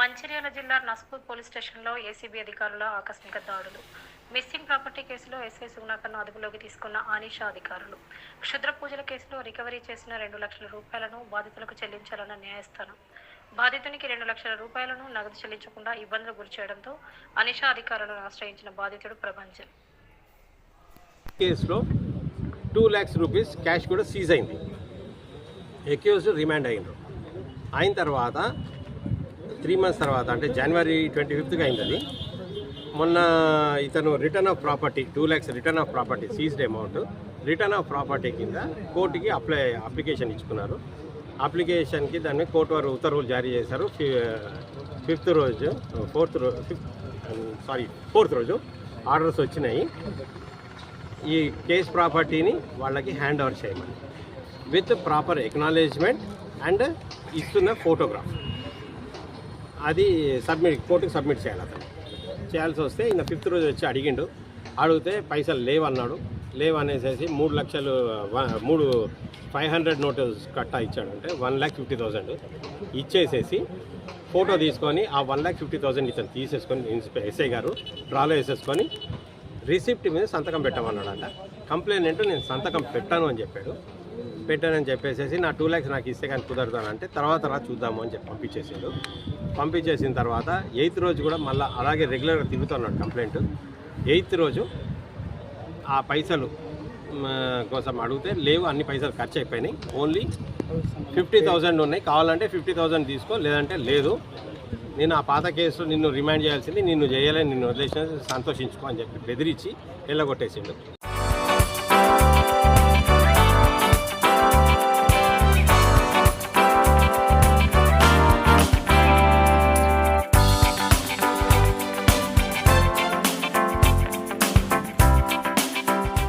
మంచిర్యాల జిల్లా నస్పూర్ పోలీస్ స్టేషన్లో ఏసీబీ అధికారుల ఆకస్మిక దాడులు. మిస్సింగ్ ప్రాపర్టీ కేసులో ఎస్ఐ సుగుణాకర్ను అదుపులోకి తీసుకున్న ఆనిషా అధికారులు. క్షుద్ర పూజల కేసులో రికవరీ చేసిన రెండు లక్షల రూపాయలను బాధితులకు చెల్లించాలన్న న్యాయస్థానం. బాధితునికి రెండు లక్షల రూపాయలను నగదు చెల్లించకుండా ఇబ్బందులు గురి చేయడంతో అనిషా అధికారులను ఆశ్రయించిన బాధితుడు ప్రభంజన్. కేసులో టూ ల్యాక్స్ రూపీస్ క్యాష్ కూడా సీజ్ అయింది. ఎక్యూజ్ రిమాండ్ అయింది. అయిన తర్వాత త్రీ మంత్స్ తర్వాత అంటే జనవరి ట్వంటీ ఫిఫ్త్కి అయింది అది మొన్న ఇతను return of property two lakhs return of property seized amount return of property కింద కోర్టుకి అప్లై అప్లికేషన్ ఇచ్చుకున్నారు. అప్లికేషన్కి దాన్ని కోర్టు వారు ఉత్తర్వులు జారీ చేశారు. ఫిఫ్త్ రోజు ఫోర్త్ రోజు ఫిఫ్త్ సారీ ఫోర్త్ రోజు ఆర్డర్స్ వచ్చినాయి. ఈ కేస్ ప్రాపర్టీని వాళ్ళకి హ్యాండ్ ఓవర్ చేయమని. విత్ ప్రాపర్ ఎక్నాలెడ్జ్మెంట్ అండ్ ఇస్తున్న ఫోటోగ్రాఫ్ అది సబ్మిట్ కోర్టుకి సబ్మిట్ చేయాలి అతను. చేయాల్సి వస్తే ఈయన ఫిఫ్త్ రోజు వచ్చి అడిగిండు. అడిగితే పైసలు లేవన్నాడు. లేవనేసేసి మూడు లక్షలు వ- మూడు ఫైవ్ హండ్రెడ్ నోటీస్ కట్టా ఇచ్చాడు. అంటే వన్ ల్యాక్ ఫిఫ్టీ థౌసండ్ ఇచ్చేసేసి ఫోటో తీసుకొని ఆ వన్ ల్యాక్ ఫిఫ్టీ థౌసండ్ ఇతను తీసేసుకొని ఇన్స్పె ఎస్ఐ గారు డ్రాలో వేసేసుకొని రిసిప్ట్ మీద సంతకం పెట్టమన్నాడంట. కంప్లైంట్ నేను సంతకం పెట్టాను అని చెప్పాడు. పెట్టానని చెప్పేసేసి నా టూ ల్యాక్స్ నాకు ఇస్తే కానీ కుదరదు అని అంటే తర్వాత రా చూద్దాము అని చెప్పి పంపించేసాడు పంపించేసిన తర్వాత ఎయిత్ రోజు కూడా మళ్ళీ అలాగే రెగ్యులర్గా తిరుగుతున్నాడు కంప్లైంట్. ఎయిత్ రోజు ఆ పైసలు కోసం అడిగితే లేవు అన్ని పైసలు ఖర్చు అయిపోయినాయి. ఓన్లీ ఫిఫ్టీ థౌజండ్ ఉన్నాయి. కావాలంటే ఫిఫ్టీ థౌజండ్ తీసుకో లేదంటే లేదు. నేను ఆ పాత కేసు నిన్ను రిమైండ్ చేయాల్సింది నిన్ను చేయలేని నిన్ను వదిలేసిన సంతోషించుకో అని చెప్పి బెదిరించి వెళ్ళగొట్టేసిండు.